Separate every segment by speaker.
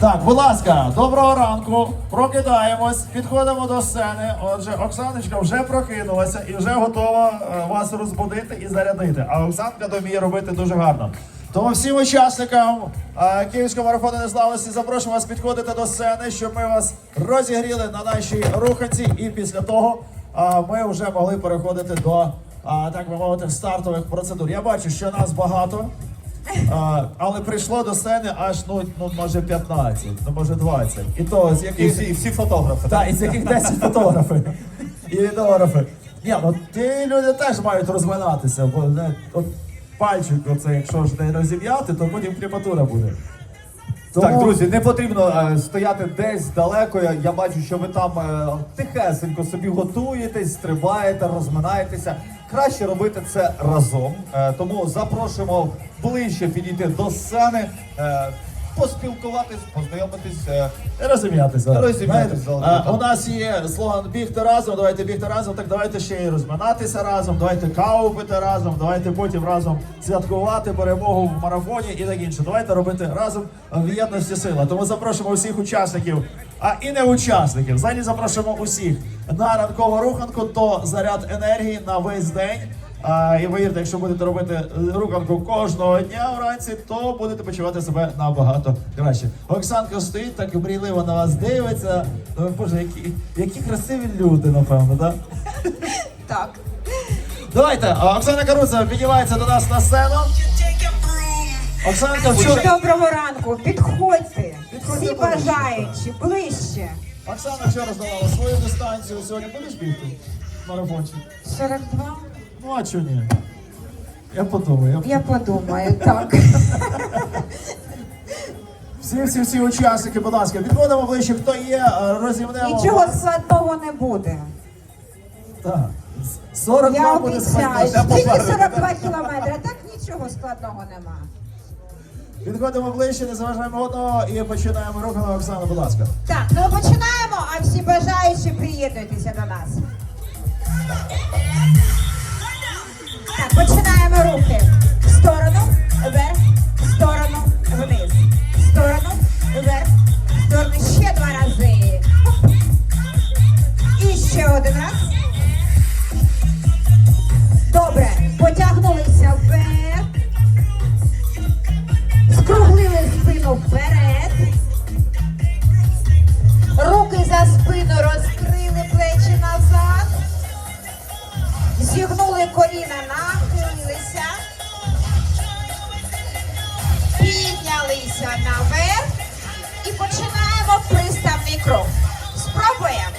Speaker 1: Так, будь ласка, доброго ранку. Прокидаємось, підходимо до сцени. Отже, Оксаночка вже прокинулася і вже готова е, вас розбудити і зарядити. А Оксанка то вміє робити дуже гарно. Тому всім учасникам е, Київського марафону незламності запрошуємо вас підходити до сцени, щоб ми вас розігріли на нашій руханці, і після того е, ми вже могли переходити до, так би мовити, стартових процедур. Я бачу, що нас багато. А, але прийшло до сцени аж ну, ну може 15, ну може 20. І то з
Speaker 2: І
Speaker 1: яких
Speaker 2: всі, і всі фотографи.
Speaker 1: та, із яких 10 фотографів і відеографи. Ні, ну ті люди теж мають розминатися, бо не, от пальчик, оце, якщо ж не розім'яти, то потім кріпатура буде.
Speaker 2: Так, друзі, не потрібно е, стояти десь далеко. Я, я бачу, що ви там е, тихесенько собі готуєтесь, стрибаєте, розминаєтеся. Краще робити це разом. Е, тому запрошуємо ближче підійти до сцени, е, поспілкуватись, познайомитись. Е,
Speaker 1: Розім'ятися.
Speaker 2: Розім'ятися,
Speaker 1: У нас є слоган бігти разом, давайте бігти разом, так давайте ще й розминатися разом, давайте каву пити разом, давайте потім разом святкувати перемогу в марафоні і так інше. Давайте робити разом в єдності сила. Тому запрошуємо всіх учасників, а і не учасників. Взагалі запрошуємо усіх на ранкову руханку, то заряд енергії на весь день. А, і повірте, якщо будете робити руханку кожного дня вранці, то будете почувати себе набагато краще. Оксанка стоїть так і мрійливо на вас дивиться. Ну, Боже, які, які красиві люди, напевно, так?
Speaker 3: Так.
Speaker 1: Давайте, Оксана Каруца піднімається до нас на сцену. Оксанка вчора.
Speaker 3: Доброго ранку. Підходьте.
Speaker 1: Підходьте
Speaker 3: Всі
Speaker 1: ближче,
Speaker 3: бажаючі, ближче.
Speaker 1: Оксана вчора здавала свою дистанцію. Сьогодні будеш бігти? Марафончик.
Speaker 3: 42.
Speaker 1: Ну а чого ні? Я подумаю. Я...
Speaker 3: Подумаю, так.
Speaker 1: Всі, всі, всі учасники, будь ласка, підходимо ближче, хто є, е, розімнемо.
Speaker 3: Нічого складного не буде.
Speaker 1: Так. 42
Speaker 3: Я
Speaker 1: буде
Speaker 3: обіцяю.
Speaker 1: складно.
Speaker 3: Тільки 42 кілометри, так нічого складного нема.
Speaker 1: Підходимо ближче, не заважаємо одного і починаємо рухану Оксана, будь ласка.
Speaker 3: Так, ну починаємо, а всі бажаючі приєднуйтеся до нас. Так, починаємо рухи. В сторону, вверх, в сторону, вниз. В сторону, вверх, в сторону. Ще два рази. І ще один раз. Добре, потягнулися вверх. Вперед. Руки за спину розкрили плечі назад. Зігнули коліна, нахилилися. Піднялися наверх. І починаємо приставний крок. Спробуємо.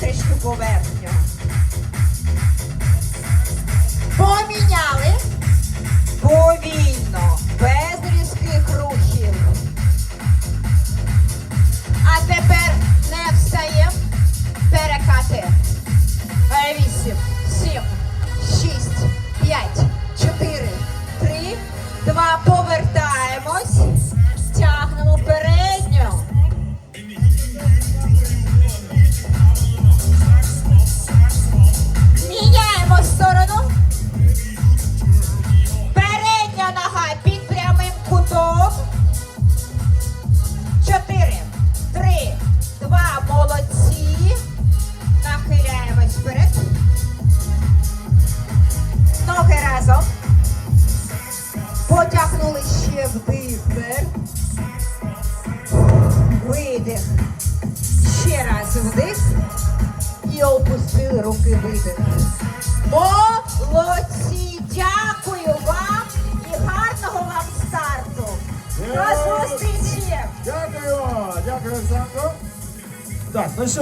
Speaker 3: vocês que governam. Видих. Ще раз вдих. І опустили руки видих. Молодці! Дякую вам і гарного вам старту! До зустрічі!
Speaker 1: Дякую, дякую, Олександро. Так, ну що?